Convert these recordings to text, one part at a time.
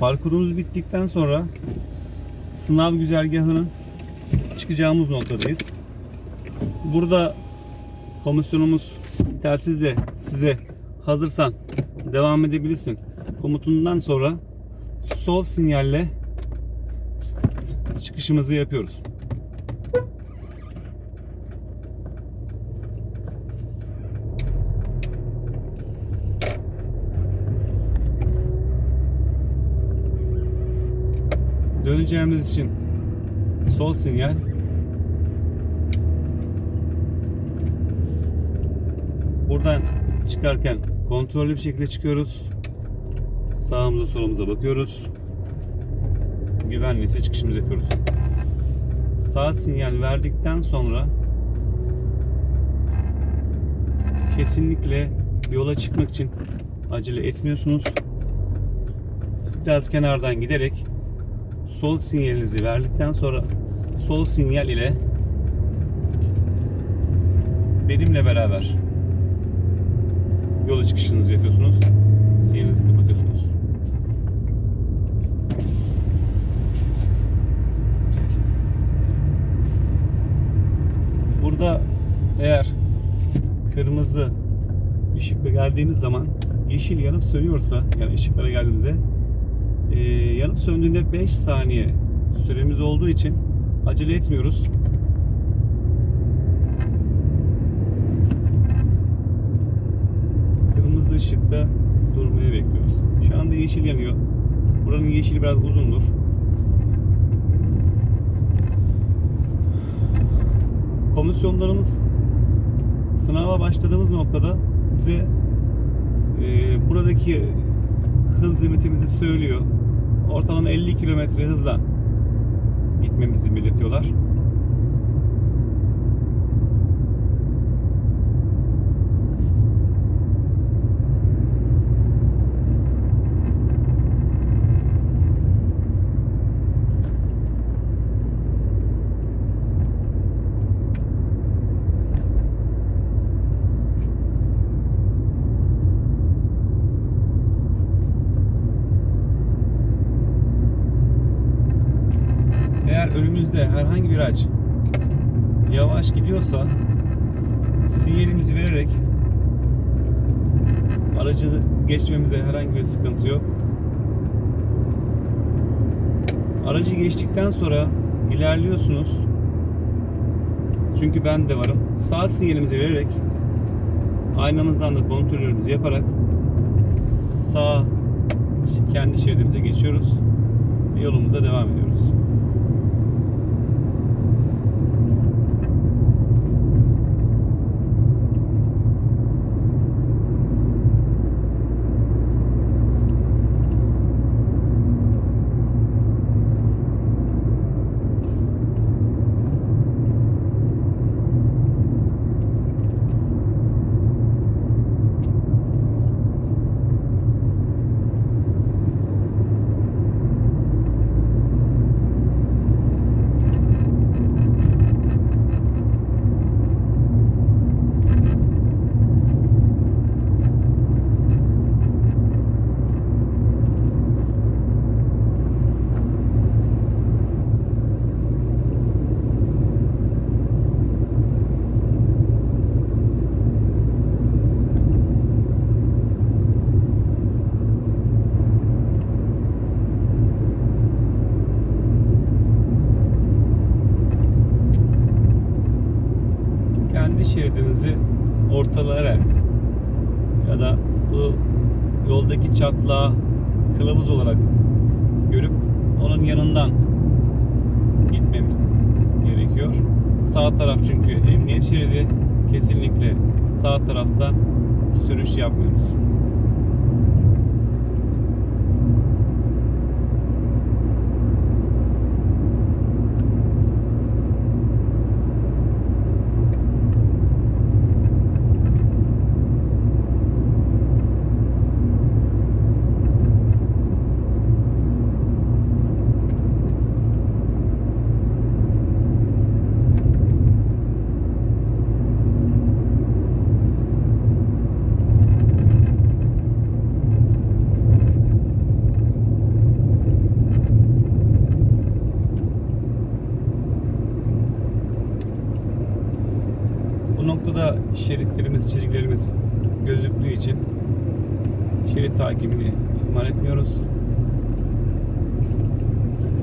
Parkurumuz bittikten sonra sınav güzergahının çıkacağımız noktadayız. Burada komisyonumuz telsizle size hazırsan devam edebilirsin komutundan sonra sol sinyalle çıkışımızı yapıyoruz. Döneceğimiz için sol sinyal Buradan çıkarken kontrollü bir şekilde çıkıyoruz. Sağımıza solumuza bakıyoruz. Güvenliyse çıkışımızı yapıyoruz. Sağ sinyal verdikten sonra kesinlikle yola çıkmak için acele etmiyorsunuz. Biraz kenardan giderek sol sinyalinizi verdikten sonra sol sinyal ile benimle beraber yola çıkışınızı yapıyorsunuz. Sinyalinizi kapatıyorsunuz. Burada eğer kırmızı ışıkla geldiğimiz zaman yeşil yanıp sönüyorsa yani ışıklara geldiğimizde e, yanıp söndüğünde 5 saniye süremiz olduğu için acele etmiyoruz. Kırmızı ışıkta durmayı bekliyoruz. Şu anda yeşil yanıyor. Buranın yeşili biraz uzundur. Komisyonlarımız sınava başladığımız noktada bize e, buradaki hız limitimizi söylüyor. Ortalama 50 kilometre hızla gitmemizi belirtiyorlar. Eğer önümüzde herhangi bir araç yavaş gidiyorsa sinyalimizi vererek aracı geçmemize herhangi bir sıkıntı yok. Aracı geçtikten sonra ilerliyorsunuz. Çünkü ben de varım. Sağ sinyalimizi vererek aynamızdan da kontrollerimizi yaparak sağ kendi şeridimize geçiyoruz yolumuza devam ediyoruz. Kendi şeridinizi ortalayarak ya da bu yoldaki çatlağı kılavuz olarak görüp onun yanından gitmemiz gerekiyor. Sağ taraf çünkü emniyet şeridi kesinlikle sağ taraftan sürüş yapmıyoruz.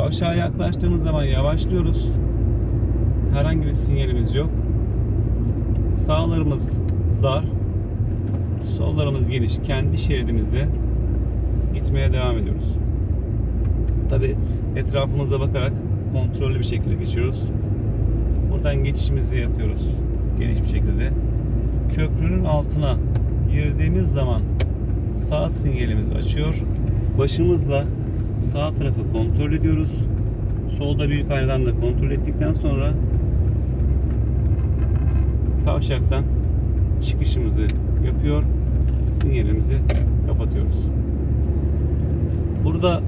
Kavşağa yaklaştığımız zaman yavaşlıyoruz. Herhangi bir sinyalimiz yok. Sağlarımız dar, sollarımız geniş. Kendi şeridimizde gitmeye devam ediyoruz. Tabi etrafımıza bakarak kontrollü bir şekilde geçiyoruz. Buradan geçişimizi yapıyoruz. Geniş bir şekilde. Köprünün altına girdiğimiz zaman sağ sinyalimiz açıyor. Başımızla sağ tarafı kontrol ediyoruz. Solda büyük aynadan da kontrol ettikten sonra kavşaktan çıkışımızı yapıyor. Sinyalimizi kapatıyoruz. Burada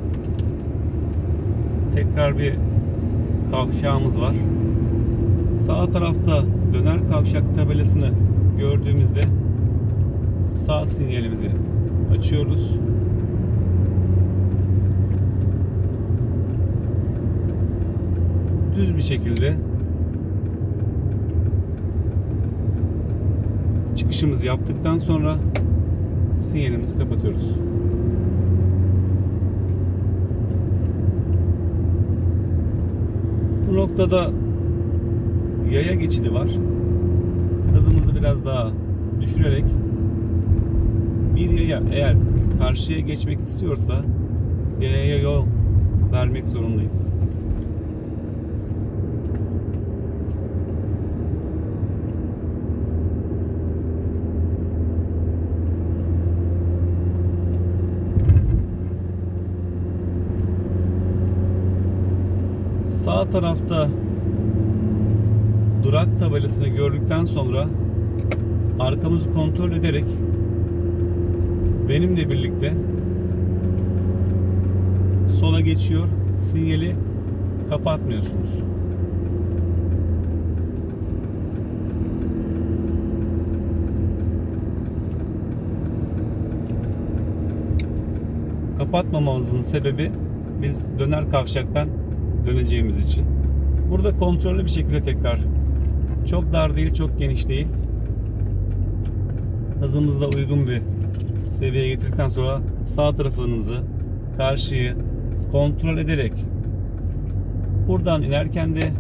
tekrar bir kavşağımız var. Sağ tarafta döner kavşak tabelasını gördüğümüzde sağ sinyalimizi açıyoruz. Düz bir şekilde çıkışımızı yaptıktan sonra sinyalimizi kapatıyoruz. Bu noktada yaya geçidi var. Hızımızı biraz daha düşürerek bir yaya eğer karşıya geçmek istiyorsa yayaya yol vermek zorundayız. Sağ tarafta durak tabelasını gördükten sonra arkamızı kontrol ederek benimle birlikte sola geçiyor. Sinyali kapatmıyorsunuz. Kapatmamamızın sebebi biz döner kavşaktan döneceğimiz için. Burada kontrollü bir şekilde tekrar çok dar değil, çok geniş değil. Hızımızla uygun bir seviyeye getirdikten sonra sağ tarafınızı karşıyı kontrol ederek buradan inerken de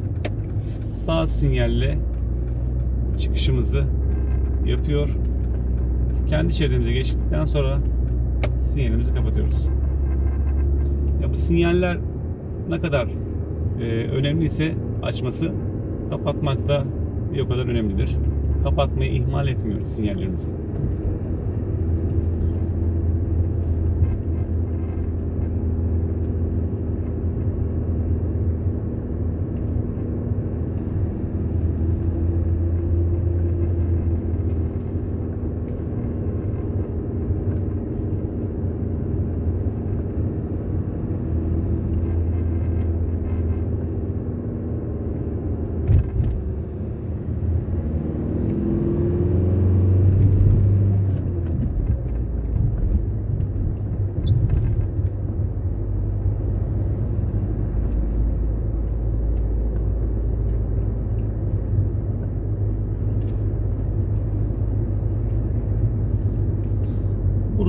sağ sinyalle çıkışımızı yapıyor. Kendi şeridimize geçtikten sonra sinyalimizi kapatıyoruz. Ya bu sinyaller ne kadar e, önemliyse açması kapatmak da o kadar önemlidir. Kapatmayı ihmal etmiyoruz sinyallerimizi.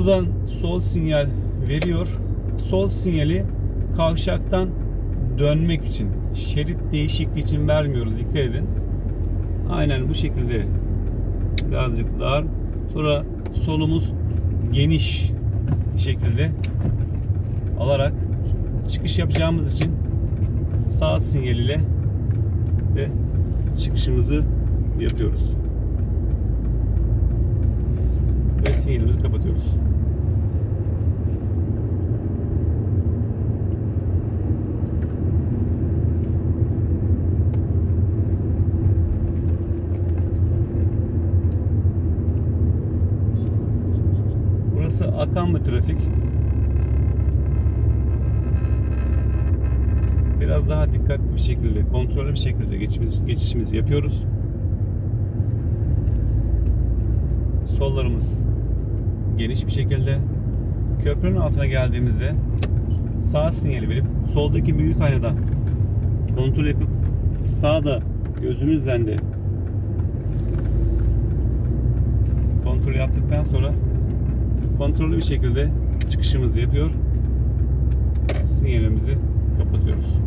Buradan sol sinyal veriyor. Sol sinyali kavşaktan dönmek için, şerit değişikliği için vermiyoruz. Dikkat edin. Aynen bu şekilde birazcık dar. Sonra solumuz geniş bir şekilde alarak çıkış yapacağımız için sağ sinyal ile ve çıkışımızı yapıyoruz. Ve sinyalimizi kapatıyoruz. Burası akan bir trafik. Biraz daha dikkatli bir şekilde, kontrollü bir şekilde geçişimizi, geçişimizi yapıyoruz. Sollarımız geniş bir şekilde. Köprünün altına geldiğimizde sağ sinyali verip soldaki büyük aynadan kontrol yapıp sağda gözünüzle de kontrol yaptıktan sonra kontrollü bir şekilde çıkışımızı yapıyor. Sinyalimizi kapatıyoruz.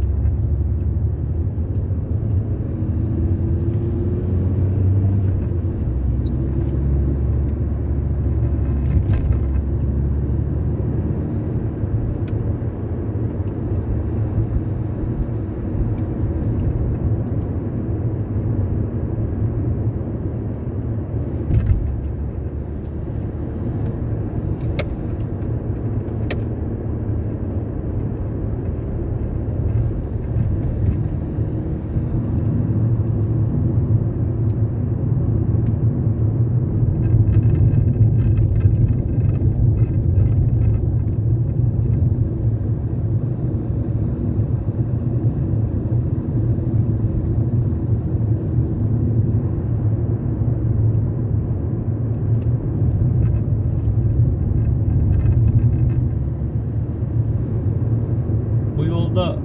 Bu yolda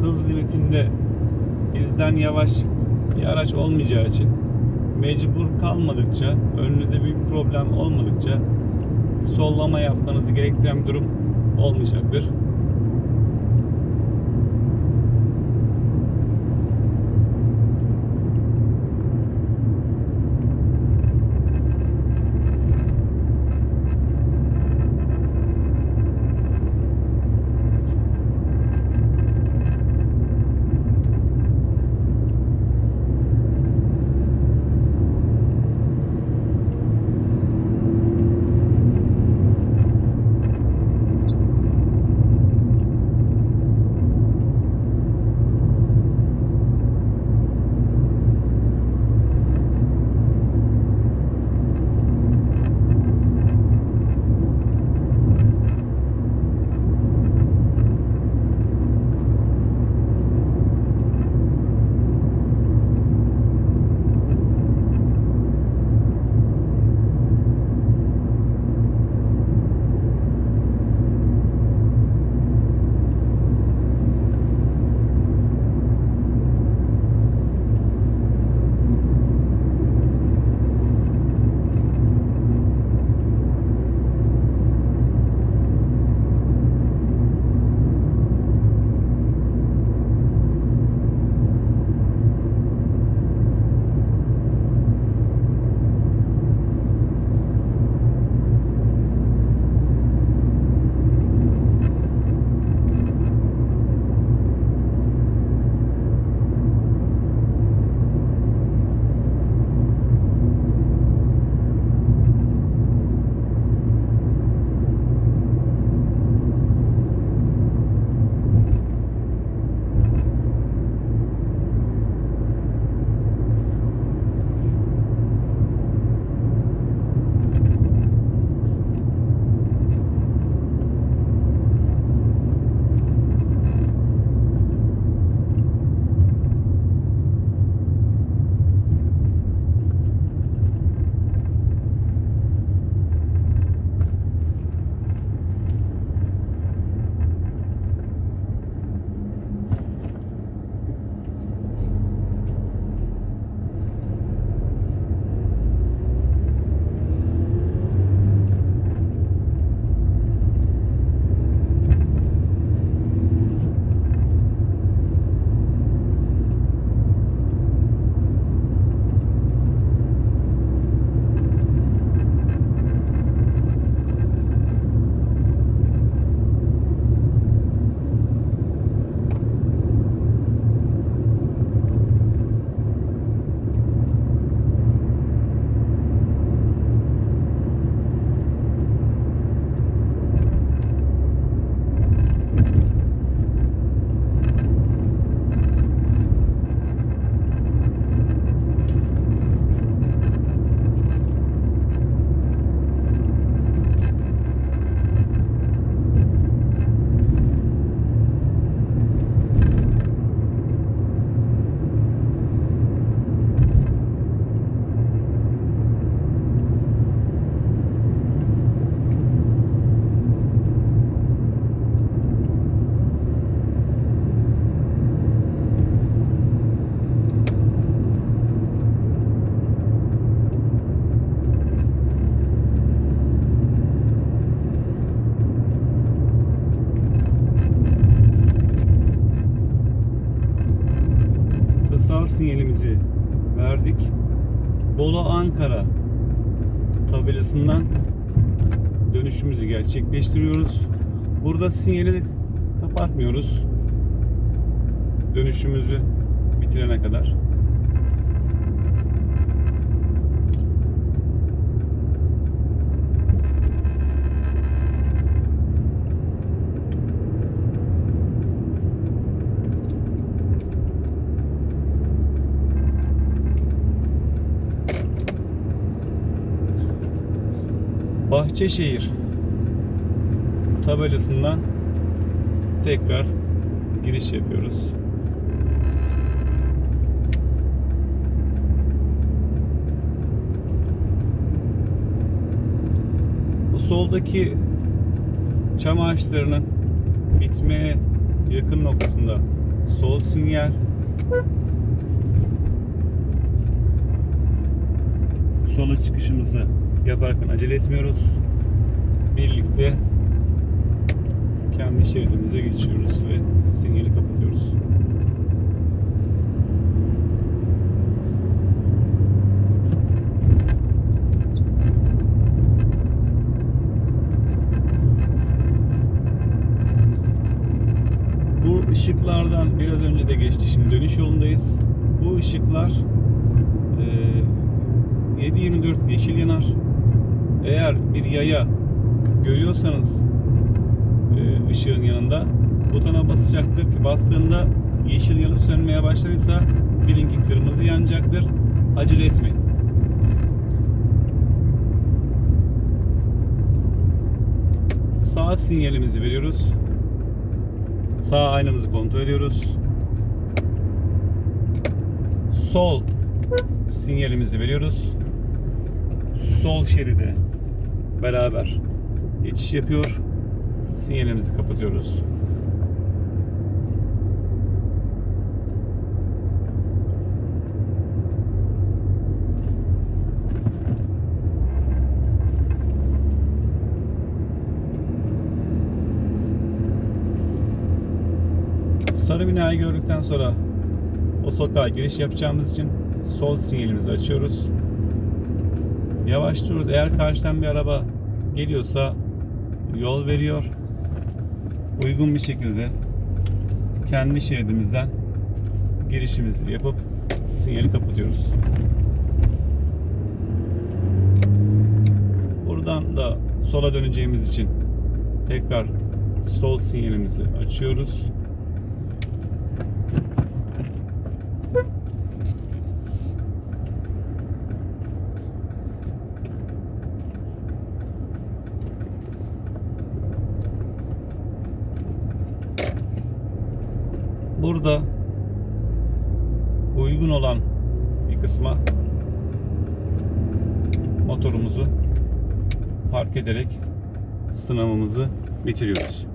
hız limitinde bizden yavaş bir araç olmayacağı için mecbur kalmadıkça, önünüzde bir problem olmadıkça sollama yapmanızı gerektiren bir durum olmayacaktır. Sinyalimizi verdik. Bolu Ankara tabelasından dönüşümüzü gerçekleştiriyoruz. Burada sinyali kapatmıyoruz. Dönüşümüzü bitirene kadar. Bahçeşehir tabelasından tekrar giriş yapıyoruz. Bu soldaki çam ağaçlarının bitmeye yakın noktasında sol sinyal sola çıkışımızı yaparken acele etmiyoruz. Birlikte kendi şeridimize geçiyoruz ve sinyali kapatıyoruz. Bu ışıklardan biraz önce de geçti. Şimdi dönüş yolundayız. Bu ışıklar eee 7-24 yeşil yanar. Eğer bir yaya görüyorsanız e, ışığın yanında butona basacaktır ki bastığında yeşil yanıp sönmeye başladıysa bilin ki kırmızı yanacaktır. Acele etmeyin. Sağ sinyalimizi veriyoruz. Sağ aynamızı kontrol ediyoruz. Sol sinyalimizi veriyoruz. Sol şeride beraber geçiş yapıyor. Sinyalimizi kapatıyoruz. Sarı binayı gördükten sonra o sokağa giriş yapacağımız için sol sinyalimizi açıyoruz. Yavaşlıyoruz. Eğer karşıdan bir araba geliyorsa yol veriyor. Uygun bir şekilde kendi şeridimizden girişimizi yapıp sinyali kapatıyoruz. Buradan da sola döneceğimiz için tekrar sol sinyalimizi açıyoruz. Burada uygun olan bir kısma motorumuzu park ederek sınavımızı bitiriyoruz.